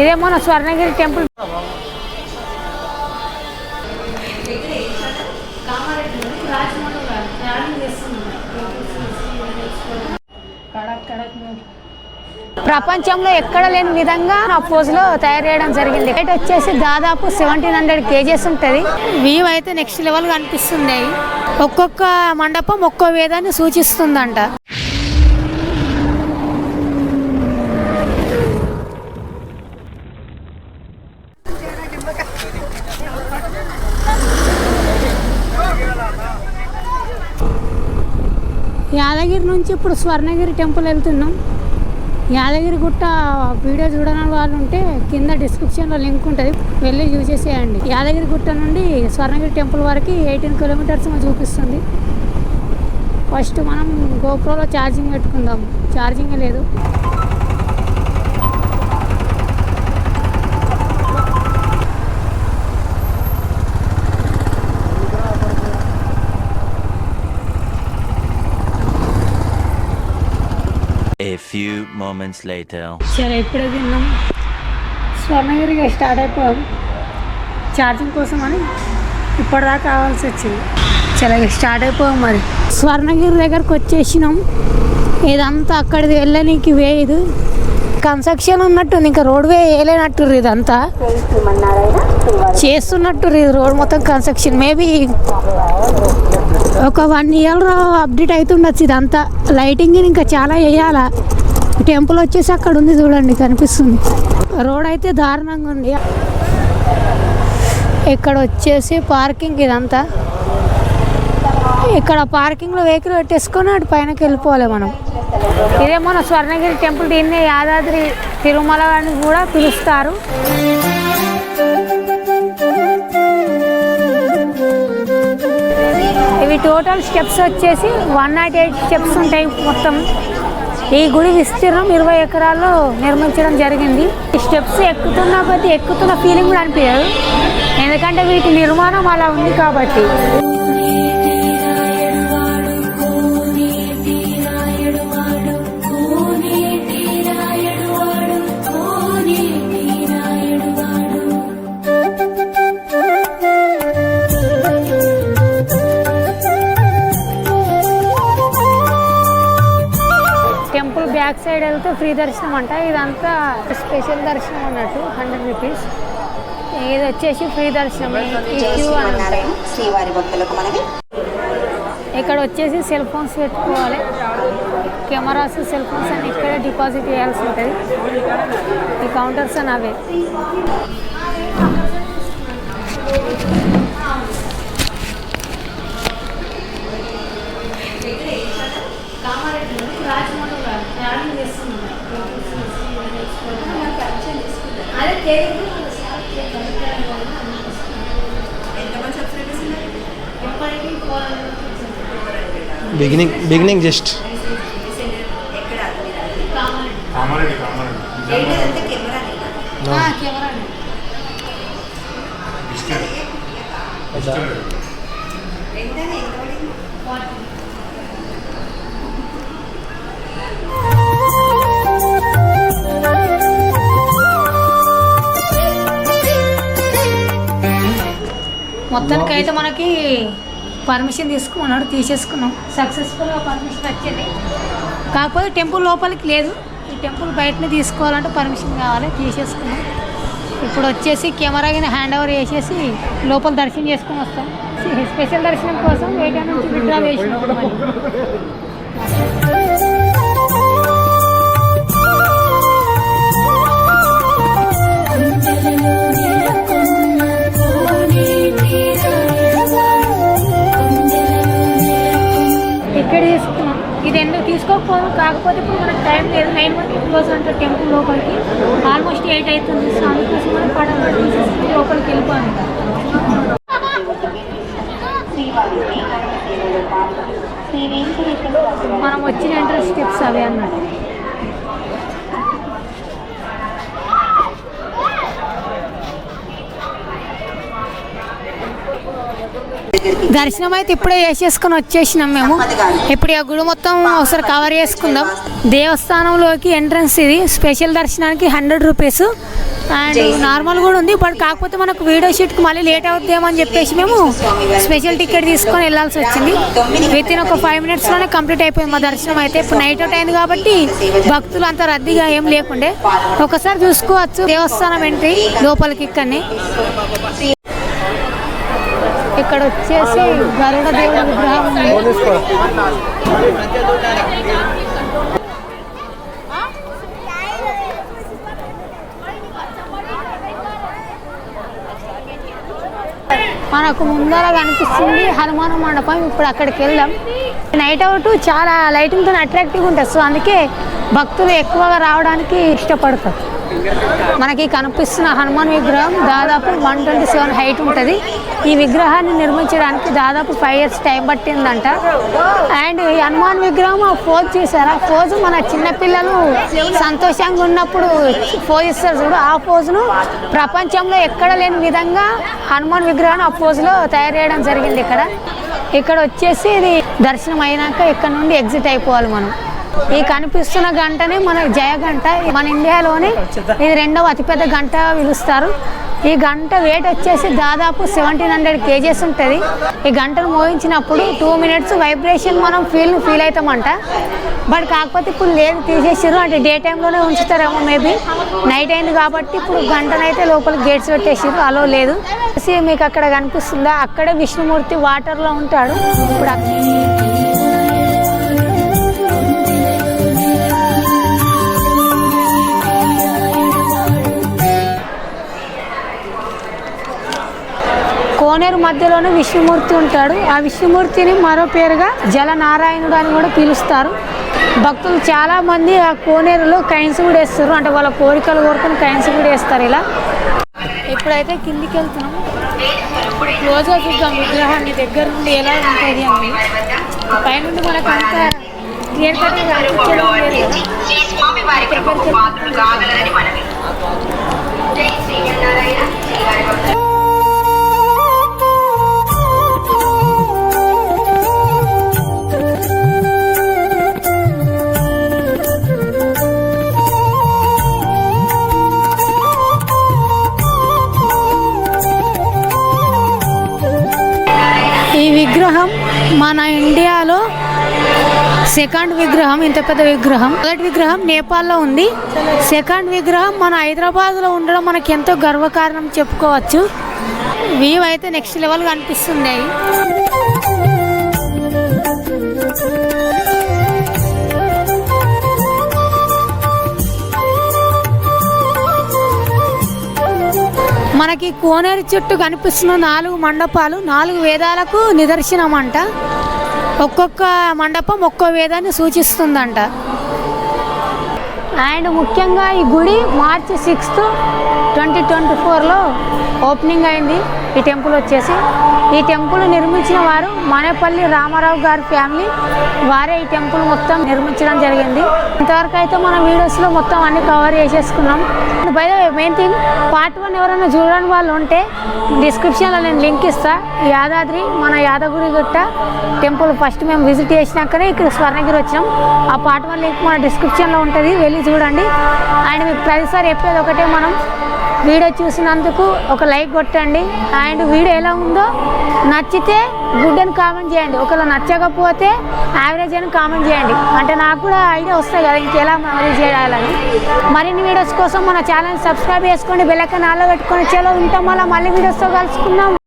ఇదేమో నా స్వర్ణగిరి టెంపుల్. ప్రపంచంలో ఎక్కడ లేని విధంగా ఆ పోజులో తయారు చేయడం జరిగింది. రేట్ వచ్చేసి దాదాపు సెవెంటీన్ హండ్రెడ్ కేజెస్ ఉంటుంది. వ్యూ అయితే నెక్స్ట్ లెవెల్ కనిపిస్తున్నాయి ఒక్కొక్క మండపం ఒక్కో వేదాన్ని సూచిస్తుందంట. యాదగిరి నుంచి ఇప్పుడు స్వర్ణగిరి టెంపుల్ వెళ్తున్నాం. యాదగిరి గుట్ట వీడియో చూడని వాళ్ళు ఉంటే కింద డిస్క్రిప్షన్లో లింక్ ఉంటుంది. వెళ్ళి చూసేసేయండి యాదగిరి గుట్ట నుండి స్వర్ణగిరి టెంపుల్ వరకు ఎయిటీన్ కిలోమీటర్స్ చూపిస్తుంది. ఫస్ట్ మనం గోప్రోలో ఛార్జింగ్ పెట్టుకుందాం. ఛార్జింగ్ లేదు. Few moments later. సరే ఇప్పుడే తిన్నాం. స్వర్ణగిరిగా స్టార్ట్ అయిపోయాం. ఛార్జింగ్ కోసం అని ఇప్పటిదాకా కావాల్సి వచ్చింది. చాలా స్టార్ట్ అయిపోయాం మరి. స్వర్ణగిరి దగ్గరకు వచ్చేసినాం. ఇదంతా అక్కడిది వెళ్ళనీకి వేయదు. కన్స్ట్రక్షన్ ఉన్నట్టు ఇంకా రోడ్వే వేయలేనట్టు ఇదంతా. చేస్తున్నట్టు ఇది రోడ్ మొత్తం కన్స్ట్రక్షన్ మేబీ ఒక వన్ ఇయర్ అప్డేట్ అవుతుండొచ్చు ఇదంతా. లైటింగ్ ఇంకా చాలా వేయాలా? టెంపుల్ వచ్చేసి అక్కడ ఉంది చూడండి కనిపిస్తుంది. రోడ్ అయితే దారుణంగా ఉంది. ఇక్కడ వచ్చేసి పార్కింగ్ ఇదంతా. ఇక్కడ పార్కింగ్లో వెహికల్ పెట్టేసుకొని అటు పైనకి వెళ్ళిపోవాలి మనం. ఇదే మన స్వర్ణగిరి టెంపుల్ దీన్నే యాదాద్రి తిరుమల అని కూడా పిలుస్తారు. ఇవి టోటల్ స్టెప్స్ వచ్చేసి వన్ నాట్ ఎయిట్ స్టెప్స్ ఉంటాయి మొత్తం. ఈ గుడి విస్తీర్ణం ఇరవై ఎకరాల్లో నిర్మించడం జరిగింది. ఈ స్టెప్స్ ఎక్కుతున్న కొద్దీ ఎక్కుతున్న ఫీలింగ్ కూడా అనిపించదు ఎందుకంటే వీటి నిర్మాణం అలా ఉంది కాబట్టి. బ్యాక్ సైడ్ వెళ్తే ఫ్రీ దర్శనం అంట. ఇదంతా స్పెషల్ దర్శనం అన్నట్టు హండ్రెడ్ రూపీస్. ఇది వచ్చేసి ఫ్రీ దర్శనం. అని శ్రీవారి భక్తులకు ఇక్కడ వచ్చేసి సెల్ ఫోన్స్ పెట్టుకోవాలి. కెమెరాస్ సెల్ ఫోన్స్ అన్ని ఇక్కడే డిపాజిట్ చేయాల్సి ఉంటుంది. ఈ కౌంటర్స్ అని అవే. Beginning beginning just. కెమెరా మొత్తానికి అయితే మనకి పర్మిషన్ తీసుకున్నాడు తీసేసుకున్నాం. సక్సెస్ఫుల్గా పర్మిషన్ వచ్చింది. కాకపోతే టెంపుల్ లోపలికి లేదు. ఈ టెంపుల్ బయటనే తీసుకోవాలంటే పర్మిషన్ కావాలి తీసేసుకున్నాం. ఇప్పుడు వచ్చేసి కెమెరా కింద హ్యాండ్ ఓవర్ చేసేసి లోపల దర్శనం చేసుకుని వస్తాం. స్పెషల్ దర్శనం కోసం ఏటీఎం నుంచి విత్డ్రా చేసినాం. కాకపోతే ఇప్పుడు మనకు టైం లేదు. నైన్ వరకు క్లోజ్ అంటే టెంపుల్ లోపలికి. ఆల్మోస్ట్ ఎయిట్ అవుతుంది. సో అందుకోసం మనం పడవ తీసేసి లోపలికి వెళ్ళిపోయాం మనం వచ్చిన ఎంట్రన్స్ స్టెప్స్ అవే అన్నట్టు దర్శనం అయితే ఇప్పుడే చేసేసుకొని వచ్చేసినాం మేము. ఇప్పుడు ఆ గుడి మొత్తం ఒకసారి కవర్ చేసుకుందాం. దేవస్థానంలోకి ఎంట్రన్స్ ఇది. స్పెషల్ దర్శనానికి హండ్రెడ్ రూపీస్ అండ్ నార్మల్ కూడా ఉంది బట్ కాకపోతే మనకు వీడియో షూట్కి మళ్ళీ లేట్ అవుతుందేమో అని చెప్పేసి మేము స్పెషల్ టికెట్ తీసుకొని వెళ్ళాల్సి వచ్చింది. విత్ ఇన్ ఒక ఫైవ్ మినిట్స్లోనే కంప్లీట్ అయిపోయింది మా దర్శనం అయితే. ఇప్పుడు నైట్ అవుట్ అయింది కాబట్టి భక్తులు అంత రద్దీగా ఏం లేకుండే. ఒకసారి చూసుకోవచ్చు దేవస్థానం ఎంట్రీ లోపలికి ఇక్కడనే. ఇక్కడ వచ్చేసి గరుడ దేవుడి విగ్రహం మనకు ముందర కనిపిస్తుంది హనుమాన్ మండపం. ఇప్పుడు అక్కడికి వెళ్దాం. నైట్ అవుట్ చాలా లైటింగ్తో అట్రాక్టివ్గా ఉంటుంది. సో అందుకే భక్తులు ఎక్కువగా రావడానికి ఇష్టపడతారు. మనకి కనిపిస్తున్న హనుమాన్ విగ్రహం దాదాపు వన్ ట్వంటీ సెవెన్ హైట్ ఉంటుంది. ఈ విగ్రహాన్ని నిర్మించడానికి దాదాపు ఫైవ్ ఇయర్స్ టైం పట్టిందంట. అండ్ ఈ హనుమాన్ విగ్రహం ఆ ఫోజ్ ఆ ఫోజ్ మన చిన్నపిల్లలు సంతోషంగా ఉన్నప్పుడు ఫోజ్ ఇస్తారు చూడు. ఆ ఫోజ్ను ప్రపంచంలో ఎక్కడ లేని విధంగా హనుమాన్ విగ్రహాన్ని ఆ ఫోజ్లో తయారు చేయడం జరిగింది ఇక్కడ. ఇక్కడ వచ్చేసి ఇది దర్శనం అయినాక ఇక్కడ నుండి ఎగ్జిట్ అయిపోవాలి మనం. ఈ కనిపిస్తున్న గంటనే మన జయ గంట మన ఇండియాలోనే ఇది రెండవ అతిపెద్ద గంట పిలుస్తారు. ఈ గంట వెయిట్ వచ్చేసి దాదాపు సెవెంటీన్ హండ్రెడ్ కేజెస్ ఉంటుంది. ఈ గంటను మోయించినప్పుడు టూ మినిట్స్ వైబ్రేషన్ మనం ఫీల్ ఫీల్ అవుతామంట. బట్ కాకపోతే ఇప్పుడు లేదు తీసేసారు అంటే డే టైంలోనే ఉంచుతారేమో మేబీ నైట్ అయింది కాబట్టి ఇప్పుడు గంటనైతే లోపల గేట్స్ పెట్టేసారు అలో లేదు. మీకు అక్కడ కనిపిస్తుందా? అక్కడే విష్ణుమూర్తి వాటర్లో ఉంటాడు. ఇప్పుడు అక్కడ- కోనేరు మధ్యలోనే విష్ణుమూర్తి ఉంటాడు. ఆ విష్ణుమూర్తిని మరో పేరుగా జలనారాయణుడు అని కూడా పిలుస్తారు. భక్తులు చాలా మంది ఆ కోనేరులో కైన్స్ కూడా వేస్తారు. అంటే వాళ్ళ కోరికలు కోరుకుని కైన్స్ కూడా వేస్తారు ఇలా. ఇప్పుడైతే కిందికి వెళ్తున్నాం. క్లోజ్గా చూద్దాం విగ్రహాన్ని దగ్గర నుండి ఎలా ఉంటుంది అని. పైనుండి మనకు అంత క్లియర్ కట్గా కనిపించడం లేదు విగ్రహం మన ఇండియాలో సెకండ్ విగ్రహం ఇంత పెద్ద విగ్రహం. మొదటి విగ్రహం నేపాల్లో ఉంది. సెకండ్ విగ్రహం మన హైదరాబాద్లో ఉండడం మనకి ఎంతో గర్వకారణం చెప్పుకోవచ్చు. వ్యూ అయితే నెక్స్ట్ లెవెల్ కనిపిస్తున్నాయి మనకి కోనేరు చుట్టూ కనిపిస్తున్న నాలుగు మండపాలు నాలుగు వేదాలకు నిదర్శనం అంట ఒక్కొక్క మండపం ఒక్కో వేదాన్ని సూచిస్తుందంట. అండ్ ముఖ్యంగా ఈ గుడి మార్చి సిక్స్త్ ట్వంటీ ట్వంటీ ఫోర్లో ఓపెనింగ్ అయింది. ఈ టెంపుల్ వచ్చేసి. ఈ టెంపుల్ నిర్మించిన వారు మానేపల్లి రామారావు గారి ఫ్యామిలీ. వారే ఈ టెంపుల్ మొత్తం నిర్మించడం జరిగింది. ఇంతవరకు అయితే మన వీడియోస్లో మొత్తం అన్ని కవర్ చేసేసుకున్నాం. Bye main thing part one ఎవరైనా చూడని వాళ్ళు ఉంటే డిస్క్రిప్షన్లో నేను లింక్ ఇస్తాను యాదాద్రి మన యాదగిరి గుట్ట టెంపుల్ ఫస్ట్ మేము విజిట్ చేసినాకనే ఇక్కడ స్వర్ణగిరి వచ్చినాం. ఆ పార్ట్ వన్ లింక్ మన డిస్క్రిప్షన్లో ఉంటుంది. వెళ్ళి చూడండి. అండ్ మీకు ప్రతిసారి చెప్పేది ఒకటే మనం వీడియో చూసినందుకు ఒక లైక్ కొట్టండి. అండ్ వీడియో ఎలా ఉందో నచ్చితే గుడ్ అని కామెంట్ చేయండి. ఒకవేళ నచ్చకపోతే యావరేజ్ అని కామెంట్ చేయండి. అంటే నాకు కూడా ఐడియా వస్తాయి కదా ఇంకెలా మెమరీ చేయాలని. మరిన్ని వీడియోస్ కోసం మన ఛానల్ సబ్స్క్రైబ్ చేసుకోండి. బెల్లకన్ ఆలో పెట్టుకొని చలో ఉంటాం. మళ్ళీ మళ్ళీ వీడియోస్తో కలుసుకుందాం.